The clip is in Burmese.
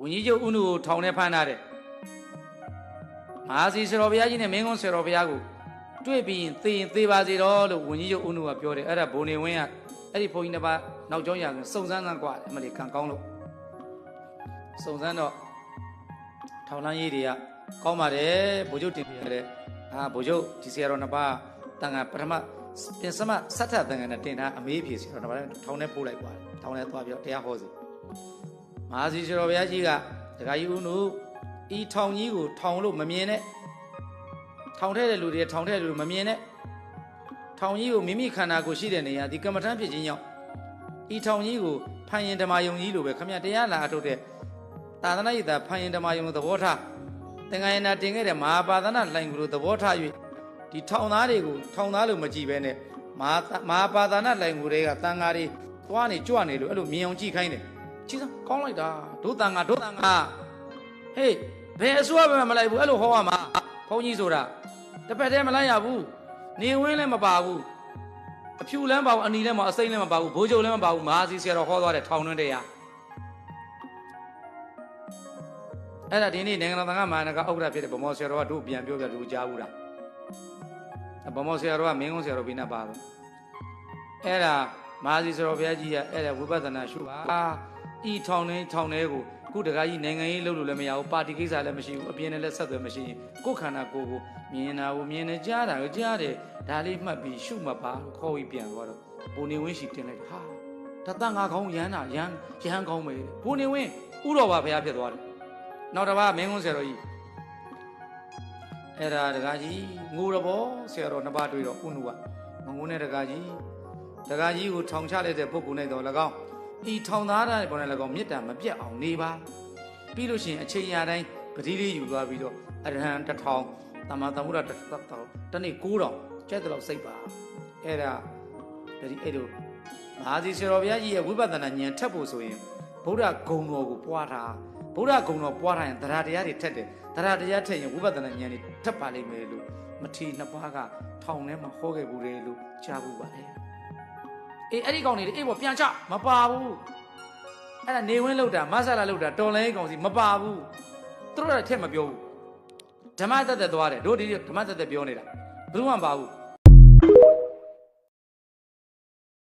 ဝင်းကြီးချုပ်ဥနုကိုထောင်ထဲဖမ်းထားတယ်မဟာစီဆရာဘုရားကြီးနဲ့မင်းကုန်းဆရာဘုရားကိုတွေ့ပြီးရင်သေရင်သေပါစေတော့လို့ဝင်းကြီးချုပ်ဥနုကပြောတယ်အဲ့ဒါဘုံနေဝင်းကအဲ့ဒီဘုန်းကြီးတစ်ပါးနောက်ကျောင်းရာကစုံစမ်းစမ်းกว่าတယ်အမလေးကံကောင်းလို့စုံစမ်းတော့ထောင်လန်းကြီးတွေကကောင်းပါတယ်ဘုချုပ်တင်ပြရတယ်အာဘုချုပ်ဒီဆရာတော်နှစ်ပါးတန်ခါပထမပြင်စမစတ်ထတန်ခါနဲ့တင်ထားအမေးဖြေဆရာတော်နှစ်ပါးထောင်ထဲပို့လိုက်ပါတယ်ထောင်ထဲသွားပြီးတော့တရားဟောစီ မဟာစီကျော်ဘုရားကြီးကဒကာကြီးဦးနုဤထောင်ကြီးကိုထောင်လို့မမြင်နဲ့ထောင်ထဲတဲ့လူတွေထောင်ထဲတဲ့လူမမြင်နဲ့ထောင်ကြီးကိုမိမိခန္ဓာကိုယ်ရှိတဲ့နေရာဒီကမ္မထမ်းဖြစ်ခြင်းကြောင့်ဤထောင်ကြီးကိုဖန်ရင်ဓမ္မယုံကြီးလိုပဲခမရတရားလာအထုတ်တဲ့သာသနာ့ရည်သာဖန်ရင်ဓမ္မယုံသဘောထားသင်္ကယနာတင်ခဲ့တဲ့မဟာပါဒနာလိုင်ကိုသဘောထား၍ဒီထောင်သားတွေကိုထောင်သားလို့မကြည့်ပဲနဲ့မဟာမဟာပါဒနာလိုင်ကိုတွေကတန်ဃာတွေသွားနေကြွနေလို့အဲ့လိုမြင်အောင်ကြည့်ခိုင်းတယ် ကြည်စမ်းကောင်းလိုက်တာဒုတန်ငါဒုတန်ငါဟေးဘယ်အစိုးရပဲမလိုက်ဘူးအဲ့လိုဟောရမှာဘုန်းကြီးဆိုတာတစ်ဖက်တည်းမလိုက်ရဘူးနေဝင်းလည်းမပါဘူးအဖြူလည်းမပါဘူးအနီလည်းမအစိမ့်လည်းမပါဘူးဘိုးချုပ်လည်းမပါဘူးမဟာစီဆရာတော်ဟောသွားတဲ့ထောင်တွင်းတရားအဲ့ဒါဒီနေ့နိုင်ငံတော်သံဃာမဟာနကဥက္ကဋ္ဌဖြစ်တဲ့ဗမောဆရာတော်ကတို့ပြန်ပြောပြလူကြားဘူးလားဗမောဆရာတော်ကမင်းကုန်းဆရာတော်ဘိနာပါတော့အဲ့ဒါမာစီစရောဘုရားကြီးကအဲ့ဒါဝိပဿနာရှုပါ ဤထောင်နေထောင်နေကိုခုတကားကြီးနိုင်ငံရေးလုပ်လို့လည်းမရဘူးပါတီကိစ္စလည်းမရှိဘူးအပြင်းနဲ့လည်းဆက်သွယ်မရှိရင်ကိုယ်ခန္ဓာကိုယ်ကိုမြင်တာကိုမြင်နေကြားတာကိုကြားတယ်ဒါလေးမှတ်ပြီးရှုမှတ်ပါလို့ခေါ်ပြီးပြန်သွားတော့ဘုံနေဝင်းရှိတင်လိုက်ဟာတသငါကောင်းရမ်းတာရမ်းရမ်းကောင်းပဲဘုံနေဝင်းဥတော်ပါဘုရားဖြစ်သွားတယ်နောက်တစ်ပါးမင်းကုန်းဆရာတော်ကြီးအဲ့ဒါတကားကြီးငိုရဘောဆရာတော်နှစ်ပါးတွေ့တော့ဥနုကမငုံနဲ့တကားကြီးတကာကြီးကိုထောင်ချလိုက်တဲ့ပုဂ္ဂိုလ်နဲ့တော့၎င်း ဤထောင်သားတဲ့ပေါ်နဲ့၎င်းမေတ္တာမပြတ်အောင်နေပါပြီးလို့ရှိရင်အချိန်ရာတိုင်းပတိလေးယူသွားပြီးတော့အရဟံတစ်ထောင်တမန်သမုဒ္ဒတစ်ထောင်တနေ့9000ကျက်တော့စိတ်ပါအဲ့ဒါဒါဒီအဲ့လိုမဟာစီဆရာတော်ဘုရားကြီးရဲ့ဝိပဿနာဉာဏ်ထပ်ဖို့ဆိုရင်ဗုဒ္ဓဂုံတော်ကိုပွားတာဗုဒ္ဓဂုံတော်ပွားထားရင်တရားတရားတွေထက်တယ်တရားတရားထက်ရင်ဝိပဿနာဉာဏ်တွေထပ်ပါလိမ့်မယ်လို့မထေရနှစ်ပါးကထောင်ထဲမှာဟောခဲ့ဘူးတယ်လို့ကြားဘူးပါတယ် အေးအဲ့ဒီကောင်နေလေအေးပေါ့ပြန်ချမပါဘူးအဲ့ဒါနေဝင်းလောက်တာမဆလာလောက်တာတော်လိုင်းကောင်စီမပါဘူးသူတို့ကထက်မပြောဘူးဓမ္မသက်သက်သွားတယ်တို့ဒီဓမ္မသက်သက်ပြောနေတာဘယ်သူမှမပါဘူး